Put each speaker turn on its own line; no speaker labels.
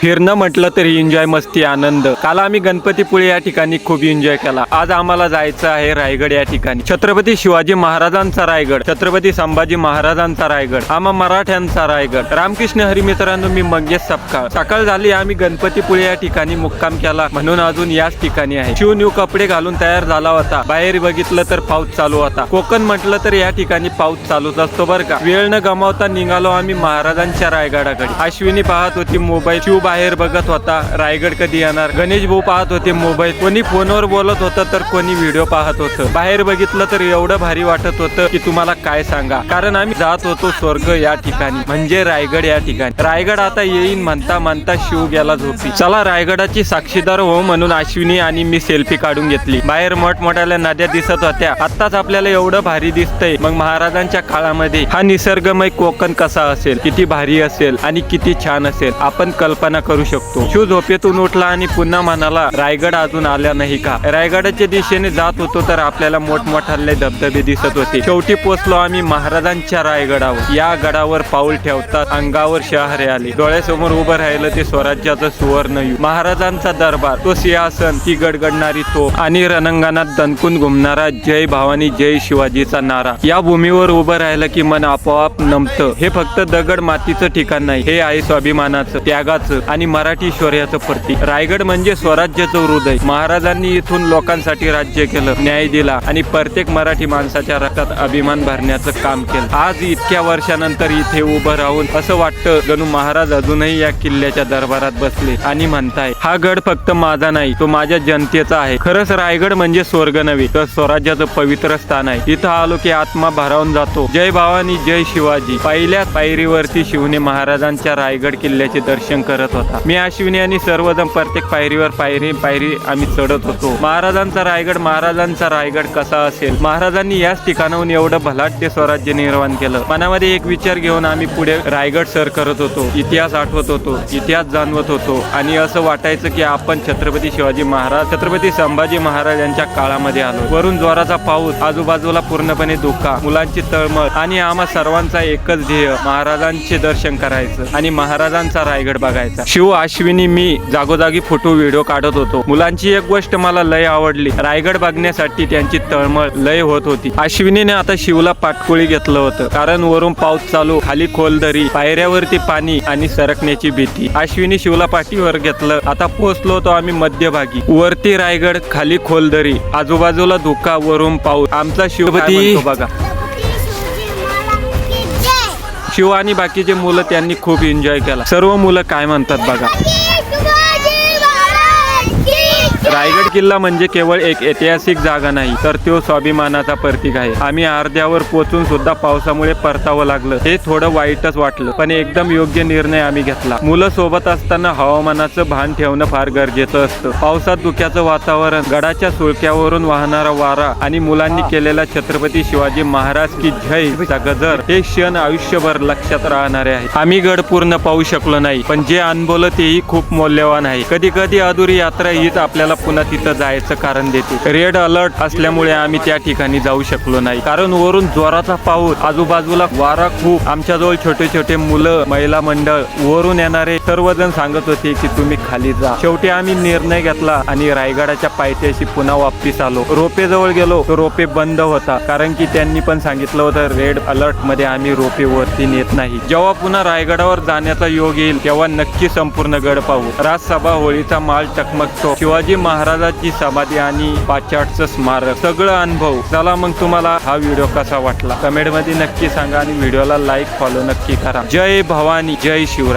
फिरणं म्हटलं तरी एन्जॉय मस्ती आनंद. काल आम्ही गणपतीपुळे या ठिकाणी खूप एन्जॉय केला. आज आम्हाला जायचं आहे रायगड या ठिकाणी. छत्रपती शिवाजी महाराजांचा रायगड छत्रपती संभाजी महाराजांचा रायगड आम्हा मराठ्यांचा रायगड. रामकृष्ण हरी मित्रांनो मी मंगेश सपकाळ. सकाळ झाली आम्ही गणपतीपुळे या ठिकाणी मुक्काम केला. म्हणून अजून याच ठिकाणी आहे. शिव न्यू कपडे घालून तयार झाला होता. बाहेर बघितलं तर पाऊस चालू होता. कोकण म्हटलं तर या ठिकाणी पाऊस चालूच असतो बरं का. वेळ न गमावता निघालो आम्ही महाराजांच्या रायगडाकडे. अश्विनी पाहत होती मोबाईल शिव बाहेर बघत होता. रायगड कधी येणार? गणेश भाऊ पाहत होते मोबाईल कोणी फोनवर बोलत होतं तर कोणी व्हिडिओ पाहत होतं. बाहेर बघितलं तर एवढं भारी वाटत होतं की तुम्हाला काय सांगा? कारण आम्ही जात होतो स्वर्ग या ठिकाणी. म्हणजे रायगड या ठिकाणी. रायगड आता येईन म्हणता म्हणता शिव गेला झोपी. चला रायगडाची साक्षीदार हो म्हणून अश्विनी आणि मी सेल्फी काढून घेतली. बाहेर मोठमोठ्याल्या नद्या दिसत होत्या. आत्ताच आपल्याला एवढं भारी दिसतंय. मग महाराजांच्या काळामध्ये हा निसर्गमय कोकण कसा असेल? किती भारी असेल आणि किती छान असेल? आपण कल्पना करू शकतो. शिव झोपेतून उठला आणि पुन्हा म्हणाला रायगड अजून आल्या नाही का? रायगडाच्या दिशेने जात होतो तर आपल्याला मोठमोठाले धबधबे दिसत होते. शेवटी पोचलो आम्ही महाराजांच्या रायगडावर. या गडावर पाऊल ठेवतात अंगावर शहरे आले. डोळ्यासमोर उभं राहिलं ते स्वराज्याचं सुवर्ण युग. महाराजांचा दरबार तो सिंहासन ती गडगडणारी तो आणि रणंगणात दणकून घुमणारा जय भावानी जय शिवाजीचा नारा. या भूमीवर उभं राहिलं की मन आपोआप नमतं. हे फक्त दगड मातीचं ठिकाण नाही हे आहे स्वाभिमानाचं त्यागाचं. आणि मराठी शौर्याचं प्रतीक. रायगड म्हणजे स्वराज्याचं हृदय. महाराजांनी इथून लोकांसाठी राज्य केलं न्याय दिला आणि प्रत्येक मराठी माणसाच्या रक्तात अभिमान भरण्याचं काम केलं. आज इतक्या वर्षानंतर इथे उभं राहून असं वाटतं जणू महाराज अजूनही या किल्ल्याच्या दरबारात बसले आणि म्हणताय हा गड फक्त माझा नाही तो माझ्या जनतेचा आहे. खरंच रायगड म्हणजे स्वर्ग नव्हे तर स्वराज्याचं पवित्र स्थान आहे. इथं आलो की आत्मा भरावून जातो. जय भावानी जय शिवाजी. पहिल्या पायरीवरती शिवने महाराजांच्या रायगड किल्ल्याचे दर्शन करत होता. मी अश्विनी आणि सर्वजण प्रत्येक पायरीवर पायरी पायरी आम्ही चढत होतो. महाराजांचा रायगड महाराजांचा रायगड कसा असेल? महाराजांनी याच ठिकाणाहून एवढं भलाट्य स्वराज्य निर्माण केलं. मनामध्ये एक विचार घेऊन आम्ही पुढे रायगड सर करत होतो. इतिहास आठवत होतो इतिहास जाणवत होतो. आणि असं वाटायचं की आपण छत्रपती शिवाजी महाराज छत्रपती संभाजी महाराज यांच्या काळामध्ये आलो. वरून जोराचा पाऊस आजूबाजूला पूर्णपणे धोका मुलांची तळमळ आणि आम्हा सर्वांचा एकच ध्येय महाराजांचे दर्शन करायचं आणि महाराजांचा रायगड बघायचा. शिव अश्विनी मी जागोजागी फोटो व्हिडिओ काढत होतो. मुलांची एक गोष्ट मला लय आवडली. रायगड बघण्यासाठी त्यांची तळमळ लय होत होती. अश्विनीने आता शिवला पाटकोळी घेतलं होतं. कारण वरून पाऊस चालू खाली खोल दरी पायऱ्यावरती पाणी आणि सरकण्याची भीती. अश्विनी शिवला पाठीवर घेतलं. आता पोहोचलो होतो आम्ही मध्यभागी. वरती रायगड खाली खोल दरी आजूबाजूला धुका वरून पाऊस. आमचा शिवपती. बघा. शिव आणि बाकीचे मुलं त्यांनी खूप एन्जॉय केला. सर्व मुलं काय म्हणतात बघा. रायगड किल्ला म्हणजे केवळ एक ऐतिहासिक जागा नाही तर तो स्वाभिमानाचा प्रतीक आहे. आम्ही अर्ध्यावर पोचून सुद्धा पावसामुळे परतावं लागलं. हे थोडं वाईटच वाटलं पण एकदम योग्य निर्णय आम्ही घेतला. मुलं सोबत असताना हवामानाचं भान ठेवणं फार गरजेचं असतं. पावसात धुक्याचं वातावरण गडाच्या सुळक्यावरून वाहणारा वारा आणि मुलांनी केलेला छत्रपती शिवाजी महाराज की जय गजर हे क्षण आयुष्यभर लक्षात राहणारे आहे आम्ही गड पूर्ण पाहू शकलो नाही पण जे अनुभवलं तेही खूप मौल्यवान आहे. कधी कधी अधुरी यात्रा हीच आपल्याला पुन्हा तिथं जायचं कारण देते. रेड अलर्ट असल्यामुळे आम्ही त्या ठिकाणी जाऊ शकलो नाही. कारण वरून जोराचा पाऊस आजूबाजूला वारा खूप. आमच्याजवळ छोटे छोटे मुलं महिला मंडळ वरून येणारे सर्वजण सांगत होते की तुम्ही खाली जा. शेवटी आम्ही निर्णय घेतला आणि रायगडाच्या पायथ्याशी पुन्हा वापस आलो. रोपे जवळ गेलो रोपे बंद होता. कारण की त्यांनी पण सांगितलं होतं रेड अलर्टमध्ये आम्ही रोपे वरती नेत नाही. जेव्हा पुन्हा रायगडावर जाण्याचा योग येईल तेव्हा नक्की संपूर्ण गड पाहू. राजसभा होळीचा माल चकमकतो. शिवाजी महा महाराजांची समाधी आणि पाचाटचं स्मारक. सगळं अनुभव. चला मग तुम्हाला हा व्हिडिओ कसा वाटला? कमेंटमध्ये नक्की सांगा आणि व्हिडिओला लाईक फॉलो नक्की करा. जय भवानी. जय शिवराय.